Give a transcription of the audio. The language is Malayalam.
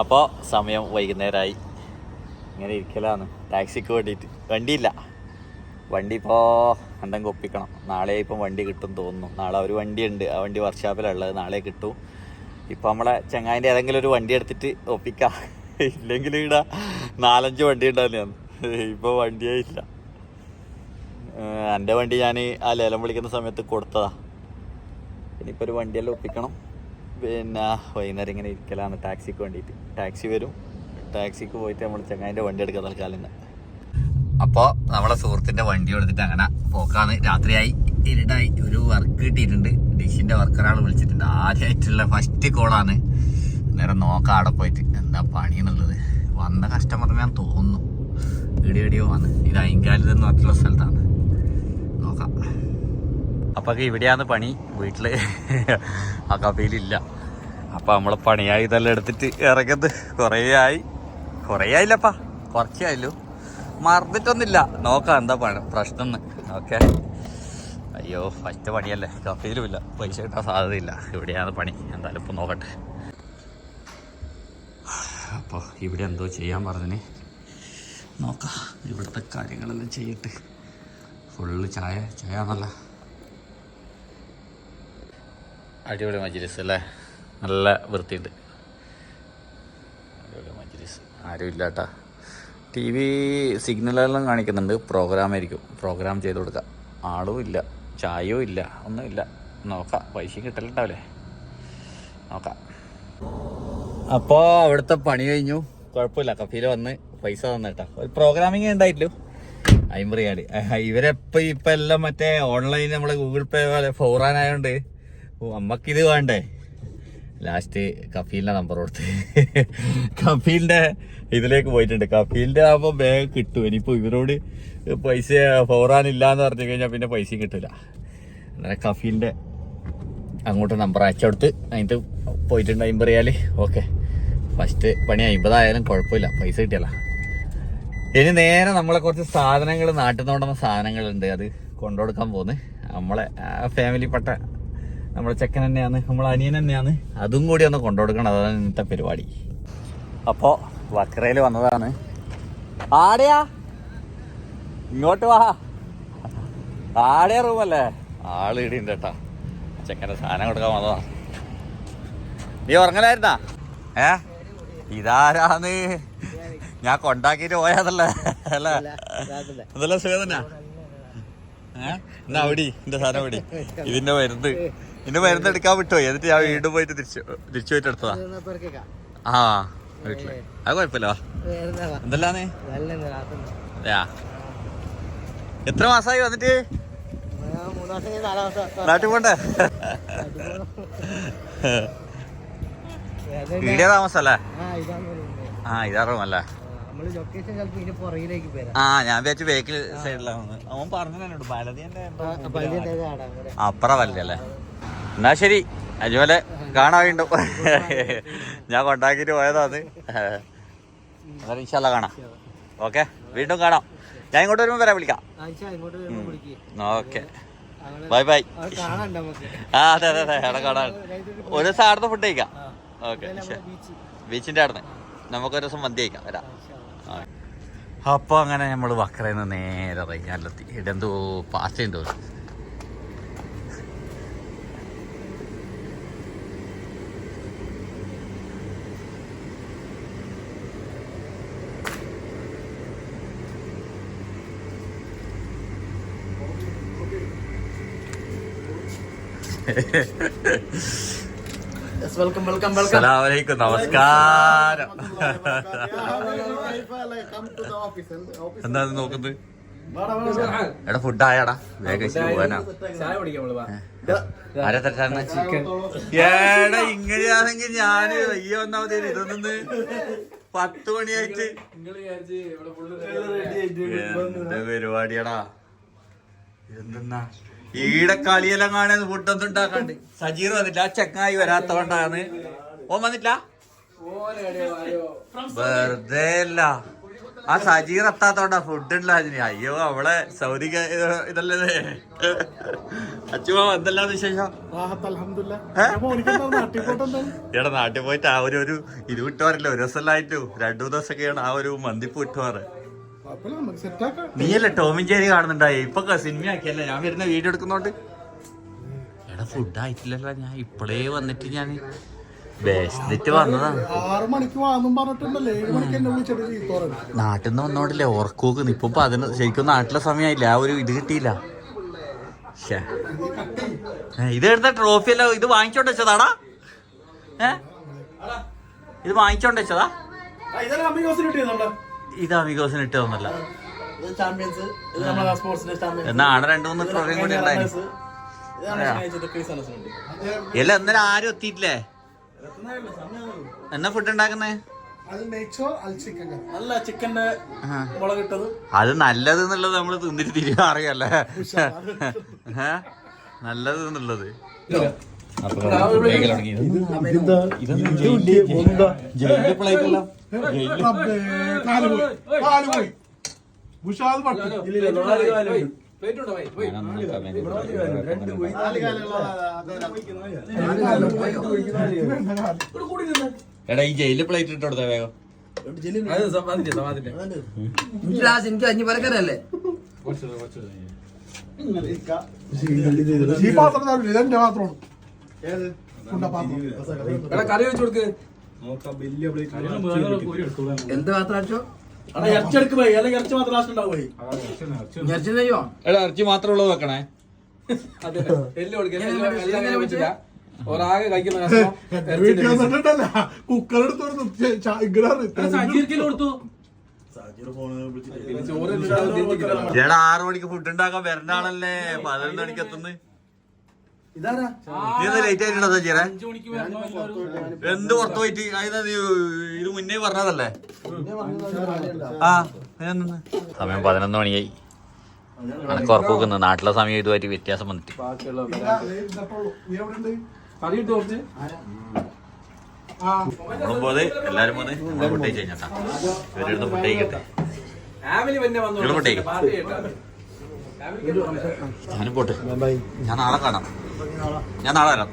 അപ്പോൾ സമയം വൈകുന്നേരമായി ഇങ്ങനെ ഇരിക്കലാണ്. ടാക്സിക്ക് വേണ്ടിയിട്ട് വണ്ടിയില്ല. വണ്ടി ഇപ്പോൾ എന്തെങ്കിലും ഒപ്പിക്കണം നാളെ ഇപ്പം വണ്ടി കിട്ടും തോന്നുന്നു. നാളെ ഒരു വണ്ടി ഉണ്ട് ആ വണ്ടി വർക്ക്ഷോപ്പിലുള്ളത് നാളെ കിട്ടും. ഇപ്പം നമ്മളെ ചങ്ങായിന്റെ ഏതെങ്കിലും ഒരു വണ്ടി എടുത്തിട്ട് ഒപ്പിക്കാം. ഇല്ലെങ്കിൽ ഇവിടെ നാലഞ്ച് വണ്ടി ഉണ്ടായിരുന്നു ഇപ്പോൾ വണ്ടിയേ ഇല്ല. എന്റെ വണ്ടി ഞാൻ ആ ലേലം വിളിക്കുന്ന സമയത്ത് കൊടുത്തതാ. ഇനിയിപ്പോൾ ഒരു വണ്ടിയെല്ലാം ഒപ്പിക്കണം. പിന്നെ വൈകുന്നേരം ഇങ്ങനെ ഇരിക്കലാണ്. ടാക്സിക്ക് വേണ്ടിയിട്ട്. ടാക്സി വരും. ടാക്സിക്ക് പോയിട്ട് നമ്മൾ ചങ്ങായിന്റെ വണ്ടി എടുക്കാൻ തൽക്കാലം അപ്പോൾ നമ്മളെ സുഹൃത്തിന്റെ വണ്ടി എടുത്തിട്ട് അങ്ങനെ പോക്കാണ്. രാത്രിയായി. ഇരുടായി ഒരു വർക്ക് കിട്ടിയിട്ടുണ്ട്. ഡിഷിന്റെ വർക്ക് ഒരാൾ വിളിച്ചിട്ടുണ്ട്. ആദ്യമായിട്ടുള്ള ഫസ്റ്റ് കോളാണ് നേരം നോക്കാം അവിടെ പോയിട്ട്. എന്താ പണി എന്നുള്ളത് വന്ന കസ്റ്റമറിനെ ഞാൻ തോന്നുന്നു. ഇടിയടിയോ ആണ്. ഇത് അയങ്കാലിതെന്ന് പറഞ്ഞിട്ടുള്ള സ്ഥലത്താണ്. നോക്കാം. അപ്പൊ ഇവിടെയാണ് പണി. വീട്ടിൽ ആ കപ്പയിലില്ല അപ്പൊ നമ്മളെ പണിയായി ഇതെല്ലാം എടുത്തിട്ട് ഇറങ്ങിയത് കുറേ ആയി. കുറേ ആയില്ലപ്പാ. കുറച്ചേ ആയല്ലോ നോക്കാം എന്താ പണി പ്രശ്നം ഓക്കെ. അയ്യോ ഫസ്റ്റ് പണിയല്ലേ. കഫയിലും ഇല്ല പൈസ കിട്ടാൻ സാധ്യതയില്ല. ഇവിടെയാണ് പണി. എന്തായാലും ഇപ്പൊ നോക്കട്ടെ. അപ്പോൾ ഇവിടെ എന്തോ ചെയ്യാൻ പറഞ്ഞിന്. നോക്കാം. ഇവിടുത്തെ കാര്യങ്ങളെല്ലാം ചെയ്തിട്ട് ഫുള്ള് ചായ ചായ എന്നല്ല അടിപൊളി മജ്ലിസ് അല്ലേ? നല്ല വൃത്തിയുണ്ട്. അടിപൊളി മജ്ലിസ്. ആരും ഇല്ല കേട്ടാ ടി വി സിഗ്നലെല്ലാം കാണിക്കുന്നുണ്ട്. പ്രോഗ്രാം ആയിരിക്കും. പ്രോഗ്രാം ചെയ്ത് കൊടുക്കാം. ആളും ഇല്ല. ചായയും ഇല്ല. ഒന്നുമില്ല നോക്കാം. പൈസ കിട്ടലുണ്ടാവില്ലേ? നോക്കാം. അപ്പോൾ അവിടുത്തെ പണി കഴിഞ്ഞു. കുഴപ്പമില്ല. കഫീൽ വന്ന് പൈസ തന്നിട്ടാ. ഒരു പ്രോഗ്രാമിങ് ഉണ്ടായിട്ടില്ലോ അമ്പത് ഇവരെപ്പോൾ ഇവരെപ്പോ ഇപ്പൊ എല്ലാം മറ്റേ ഓൺലൈൻ നമ്മളെ ഗൂഗിൾ പേ പോലെ ഫോറാനായോണ്ട് ഇത് വേണ്ടേ? ലാസ്റ്റ് കഫീലിന്റെ നമ്പർ കൊടുത്ത്. കഫീലിന്റെ ഇതിലേക്ക് പോയിട്ടുണ്ട്. കഫീലിന്റെ ആകുമ്പോ ബാഗ് കിട്ടും. ഇനിയിപ്പോ ഇവരോട് പൈസ ഫോറാനില്ല എന്ന് പറഞ്ഞു കഴിഞ്ഞാൽ പിന്നെ പൈസയും കിട്ടില്ല അങ്ങനെ കഫീലിന്റെ അങ്ങോട്ട് നമ്പർ അയച്ചെടുത്ത് അതിന്റെ പോയിട്ടുണ്ട് അമ്പത് റിയാൽ. ഓക്കെ ഫസ്റ്റ് പണി അമ്പതായാലും കുഴപ്പമില്ല. പൈസ കിട്ടിയല്ല ഇനി നേരെ നമ്മളെ കുറച്ച് സാധനങ്ങൾ നാട്ടിൽ നിന്ന് കൊണ്ടുവന്ന സാധനങ്ങളുണ്ട്. അത് കൊണ്ടുകൊടുക്കാൻ പോകുന്നത് നമ്മളെ ഫാമിലിപ്പെട്ട നമ്മളെ ചെക്കൻ തന്നെയാണ് നമ്മളെ അനിയൻ തന്നെയാണ്. അതും കൂടി ഒന്ന് കൊണ്ടുകൊടുക്കണം അതാണ് ഇന്നത്തെ പരിപാടി. അപ്പോ വക്രയിൽ വന്നതാണ്. ആടയാ? ഇങ്ങോട്ട് വാ. ആടയ റൂമല്ലേ? ആൾ ഇടിയുണ്ട് കേട്ടാ. ചെക്കന്റെ സാധനം കൊടുക്കാൻ വന്നതാ. നീ ഉറങ്ങലായിരുന്നാ? ഏ? ഇതാരാന്ന് ഞാൻ കൊണ്ടാക്കിട്ട് പോയാതല്ലേ? അല്ലേ? അതല്ല സുഖം തന്നെ ഏ എന്നാ അവിടെ എന്റെ സാധനം അവിടെ ഇതിന്റെ മരുന്ന്. ഇതിന്റെ മരുന്ന് എടുക്കാൻ വിട്ടുപോയി എന്നിട്ട് ഞാൻ വീണ്ടും പോയിട്ട് തിരിച്ചു തിരിച്ചു പോയിട്ട് എടുത്തതാ. ആ വീട്ടിൽ. അത് കുഴപ്പമില്ല. എന്തല്ലാന്ന്? എത്ര മാസമായി വന്നിട്ട്? നാട്ടിൽ പോണ്ടേ? വീടിയ താമസല്ലേ? ആ ഇതാ നമ്മൾ ആ ഞാൻ വിചാരിച്ചു ബേക്കിൽ സൈഡിലാണ് അവൻ പറഞ്ഞു എന്നോട് അപ്പറ വല്ലല്ലേ എന്നാ ശരി. അജുമലെ കാണാൻ വീണ്ടും. ഞാൻ കൊണ്ടാക്കിട്ട് പോയതാണ് ഇൻഷാല്ല കാണാം. ഓക്കെ വീണ്ടും കാണാം. ഞാൻ ഇങ്ങോട്ട് വരുമ്പോൾ വരാൻ വിളിക്കാം. വരുമ്പോ ഓക്കെ ബൈ ബൈ ആ അതെ അതെ അതെ. അവിടെ കാണാൻ ഒരു ദിവസം അവിടുന്ന് ഫുഡ് കഴിക്കാം. ഓക്കെ ബീച്ച് ബീച്ചിന്റെ അവിടുന്ന്. നമുക്കൊരു ദിവസം മന്തി കഴിക്കാം. വരാം. അപ്പൊ അങ്ങനെ നമ്മൾ വക്രയിൽ നിന്ന് നേരെ റയ്യാനിലെത്തി. ഇവിടെ എന്തോ പാസ്റ്റ് ഉണ്ടോ വെൽക്കം വെൽക്കം അസ്സലാമലൈക്കും നമസ്കാരം എന്താ നോക്കുന്നത്? എടാ ഫുഡ് ആയാടാ. വേഗം ഇച്ചിരി പോകാനാ ആരെ തെറ്റാണ് ചിക്കൻ. ഏടാ ഇങ്ങനെയാണെങ്കിൽ ഞാൻ ഈ ഒന്നാമത് ഇതൊന്ന് പത്ത് മണിയായിട്ട്. എന്ത് പരിപാടിയാടാ? എന്തെന്നാ? ഈടെ കളിയെല്ലാം കാണാൻ ഫുഡൊന്നും ഉണ്ടാക്കാണ്ട്. സജീർ വന്നില്ല ആ വരാത്ത വരാത്തോണ്ടാണ് ഓൻ വന്നില്ല വെറുതെ അല്ല. ആ സജീർ എത്താത്തോണ്ടാ ഫുഡ് ഉണ്ടായിരുന്നു അയ്യോ അവളെ സൗദി ഇതല്ലേ അച്ചുമ എന്തെല്ലാം വിശേഷം? എടാ നാട്ടിൽ പോയിട്ട് ആ ഒരു ഒരു ഇത് വിട്ടുമാറില്ല ഒരു ദിവസമല്ലായിട്ടു രണ്ടു ദിവസം ദിവസമൊക്കെയാണ് ആ ഒരു മന്തിപ്പ് വിട്ടുമാറ് നീയല്ലേ ടോമിൻ ചേരി കാണുന്നുണ്ടായി? ഇപ്പൊ സിനിമയാക്കിയല്ലേ? ഞാൻ വരുന്ന വീഡിയോ എടുക്കുന്നോണ്ട്. എടാ ഫുഡ് ആയിട്ടില്ലല്ലോ ഞാൻ. ഇപ്പോഴേ വന്നിട്ട് ഞാൻ വിശന്നിട്ട് വന്നതാണ് നാട്ടിൽ നിന്ന് വന്നോണ്ടില്ലേ ഓർക്കൂക്ക് ഇപ്പൊ അതിന് ശരിക്കും നാട്ടിലെ സമയമായില്ല? ആ ഒരു ഇത് കിട്ടിയില്ല. ഇത് എടുത്ത ട്രോഫി അല്ല ഇത് വാങ്ങിച്ചോണ്ട് വെച്ചതാടാ. ഏ? ഇത് വാങ്ങിച്ചോണ്ട് വെച്ചതാ. ഇത് അമിഗോസിന് ഇട്ടതൊന്നല്ല ചാമ്പ്യൻസ് ഇത് നമ്മളെ സ്പോർട്സിന്റെ ചാമ്പ്യൻസ് എന്നാ ആടെ രണ്ടു മൂന്ന് ട്രോഫിയും കൂടി ഉണ്ടായിരുന്നു എല്ലാം എന്നാലും ആരും എത്തിയിട്ടില്ലേ? എന്നാ ഫുഡ് ഉണ്ടാക്കുന്നേ? അത് നല്ലത് എന്നുള്ളത് നമ്മൾ തിന്നിട്ട് തിരികെ അറിയല്ലേ? നല്ലത് എന്നുള്ളത്. അപ്പൊ കാൽ പോയി കാൽ പോയി. ഉഷാദ് പട്ടി എടാ ഈ ജയിലിൽ പ്ലേറ്റ് ഇട്ട് കൊടുത്ത വേഗം. എനിക്ക് അഞ്ഞു പലക്കരല്ലേ ഈ പാത്രം തരില്ല ഇതെന്റെ പാത്രമാണ്. ഉണ്ട പാത്രം. കറി വെച്ചു കൊടുക്ക്. എന്ത് മാത്രം അടിച്ചോ? പോയി. അല്ലെങ്കിൽ ഇറച്ചി മാത്രം എടാ ഇറച്ചി മാത്രമേ ഉള്ളത് വെക്കണേ. ഒരാകെ കഴിക്കുന്ന. എടാ ആറു മണിക്ക് ഫുഡ് ഉണ്ടാക്കാൻ വരണ്ടാണല്ലേ പതിനൊന്ന് മണിക്ക് എത്തുന്നത് ഇതാരാ? എന്താ ലേറ്റ് ആയിട്ടുണ്ടോ പുറത്ത് പോയിട്ട് അതിനാ ഇത് മുന്നേ പറഞ്ഞതല്ലേ? ആ. സമയം പതിനൊന്ന് മണിയായി. അനക്ക് ഉറപ്പ് വെക്കുന്നു. നാട്ടിലെ സമയം ഇതുമായിട്ട് വ്യത്യാസം വന്നിട്ട്. നമ്മളും പോലെ എല്ലാരും പോലെ നമ്മൾ ഫുഡ് കഴിച്ച് കഴിഞ്ഞാ ഇവരിടുന്ന് ഫുഡ് കഴിക്കട്ടെ. ഫാമിലി പിന്നെ വന്നോ? നിങ്ങൾ കേട്ടോ ഞാനും പോട്ടെ. ഞാൻ നാളെ കാണാം. ഞാൻ നാളെ വരാം.